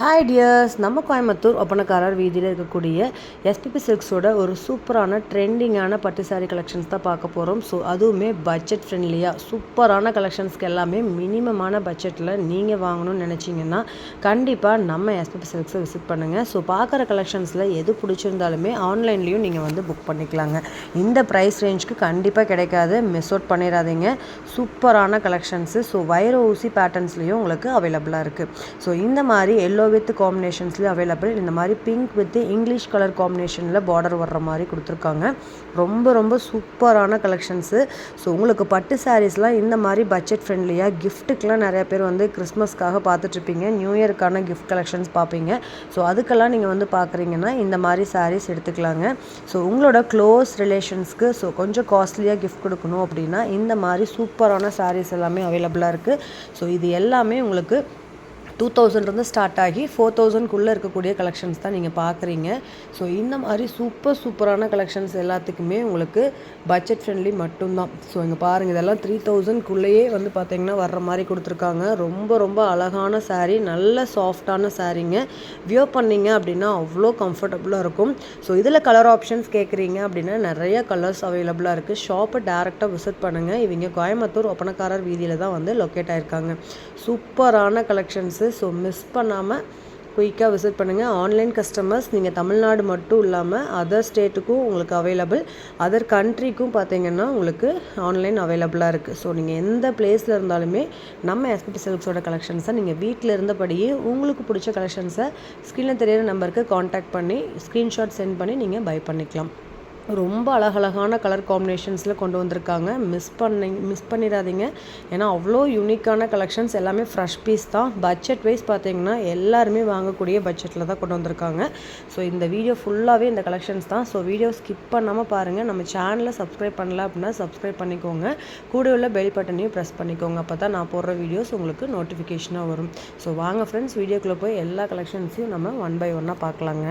Hi tears நம்ம கோயம்புத்தூர் ஒப்பனக்காரர் வீதியில் இருக்கக்கூடிய எஸ்பிபி சில்க்ஸோட ஒரு சூப்பரான ட்ரெண்டிங்கான பட்டு சாரீ கலெக்ஷன்ஸ் தான் பார்க்க போகிறோம் ஸோ அதுவுமே பட்ஜெட் ஃப்ரெண்ட்லியாக சூப்பரான கலெக்ஷன்ஸ்க்கு எல்லாமே மினிமமான பட்ஜெட்டில் நீங்கள் வாங்கணும்னு நினச்சிங்கன்னா கண்டிப்பாக நம்ம எஸ்பிபி சில்க்ஸை விசிட் பண்ணுங்கள் ஸோ பார்க்குற கலெக்ஷன்ஸில் எது பிடிச்சிருந்தாலுமே ஆன்லைன்லேயும் நீங்கள் வந்து புக் பண்ணிக்கலாங்க. இந்த ப்ரைஸ் ரேஞ்சுக்கு கண்டிப்பாக கிடைக்காது. மிஸ் அவுட் பண்ணிடாதீங்க. சூப்பரான கலெக்ஷன்ஸு ஸோ வைர ஊசி பேட்டர்ன்ஸ்லேயும் உங்களுக்கு அவைலபிளாக இருக்குது ஸோ இந்த மாதிரி எல்லோ வித் காம்பினேஷன்ஸ்லேயும் அவைலபிள் இந்த மாதிரி பிங்க் வித் இங்கிலீஷ் கலர் காம்பினேஷனில் பார்டர் வர்ற மாதிரி கொடுத்துருக்காங்க. ரொம்ப ரொம்ப சூப்பரான கலெக்ஷன்ஸு ஸோ உங்களுக்கு பட்டு சாரீஸ்லாம் இந்த மாதிரி பட்ஜெட் ஃப்ரெண்ட்லியாக கிஃப்ட்டுக்கெலாம் நிறைய பேர் வந்து கிறிஸ்மஸ்க்காக பார்த்துட்ருப்பீங்க. நியூ இயருக்கான கிஃப்ட் கலெக்ஷன்ஸ் பார்ப்பீங்க. ஸோ அதுக்கெல்லாம் நீங்கள் வந்து பார்க்குறீங்கன்னா இந்த மாதிரி சாரீஸ் எடுத்துக்கலாங்க. ஸோ உங்களோட க்ளோஸ் ரிலேஷன்ஸ்க்கு ஸோ கொஞ்சம் காஸ்ட்லியாக கிஃப்ட் கொடுக்கணும் அப்படின்னா இந்த மாதிரி சூப்பரான சாரீஸ் எல்லாமே அவைலபிளாக இருக்குது ஸோ இது எல்லாமே உங்களுக்கு டூ தௌசண்ட்லேருந்து ஸ்டார்ட் ஆகி ஃபோர் தௌசண்ட்குள்ளே இருக்கக்கூடிய கலெக்ஷன்ஸ் தான் நீங்கள் பார்க்குறீங்க ஸோ இந்த மாதிரி சூப்பர் சூப்பரான கலெக்ஷன்ஸ் எல்லாத்துக்குமே உங்களுக்கு பட்ஜெட் ஃப்ரெண்ட்லி மட்டும்தான். ஸோ இங்கே பாருங்கள் இதெல்லாம் த்ரீ தௌசண்ட்குள்ளேயே வந்து பார்த்திங்கன்னா வர்ற மாதிரி கொடுத்துருக்காங்க. ரொம்ப ரொம்ப அழகான சாரீ நல்ல சாஃப்டான சாரீங்க வியோ பண்ணிங்க அப்படின்னா அவ்வளோ கம்ஃபர்டபுளாக இருக்கும். ஸோ இதில் கலர் ஆப்ஷன்ஸ் கேட்குறீங்க அப்படின்னா நிறைய கலர்ஸ் அவைலபிளாக இருக்குது ஷாப்பை டேரெக்டாக விசிட் பண்ணுங்கள் இவங்க கோயம்புத்தூர் ஒப்பனக்காரர் வீதியில் தான் வந்து லொக்கேட் ஆயிருக்காங்க. சூப்பரான கலெக்ஷன்ஸு ஸோ மிஸ் பண்ணாமல் குயிக்காக விசிட் பண்ணுங்கள் ஆன்லைன் கஸ்டமர்ஸ் நீங்கள் தமிழ்நாடு மட்டும் இல்லாமல் அதர் ஸ்டேட்டுக்கும் உங்களுக்கு அவைலபிள் அதர் கண்ட்ரிக்கும் பார்த்தீங்கன்னா உங்களுக்கு ஆன்லைன் அவைலபிளாக இருக்குது ஸோ நீங்கள் எந்த பிளேஸில் இருந்தாலுமே நம்ம எஸ்பிபி சில்க்ஸோட கலெக்ஷன்ஸை நீங்கள் வீட்டில் இருந்தபடியே உங்களுக்கு பிடிச்ச கலெக்ஷன்ஸை ஸ்க்ரீனில் தெரியிற நம்பருக்கு காண்டாக்ட் பண்ணி ஸ்க்ரீன்ஷாட் சென்ட் பண்ணி நீங்கள் பை பண்ணிக்கலாம். ரொம்ப அழகழகான கலர் காம்பினேஷன்ஸில் கொண்டு வந்திருக்காங்க. மிஸ் பண்ணி மிஸ் பண்ணிடாதீங்க. ஏன்னா அவ்வளோ யூனிக்கான கலெக்ஷன்ஸ் எல்லாமே ஃப்ரெஷ் பீஸ் தான். பட்ஜெட் வைஸ் பார்த்தீங்கன்னா எல்லாருமே வாங்கக்கூடிய பட்ஜெட்டில் தான் கொண்டு வந்திருக்காங்க. ஸோ இந்த வீடியோ ஃபுல்லாகவே இந்த கலெக்ஷன்ஸ் தான். ஸோ வீடியோ ஸ்கிப் பண்ணாமல் பாருங்கள் நம்ம சேனலை சப்ஸ்கிரைப் பண்ணல அப்படின்னா சப்ஸ்கிரைப் பண்ணிக்கோங்க. கூட உள்ள பெல் பட்டனையும் ப்ரெஸ் பண்ணிக்கோங்க. அப்போ தான் நான் போடுற வீடியோஸ் உங்களுக்கு நோட்டிஃபிகேஷனாக வரும். ஸோ வாங்க ஃப்ரெண்ட்ஸ் வீடியோக்குள்ளே போய் எல்லா கலெக்ஷன்ஸையும் நம்ம ஒன் பை ஒன்னாக பார்க்கலாங்க.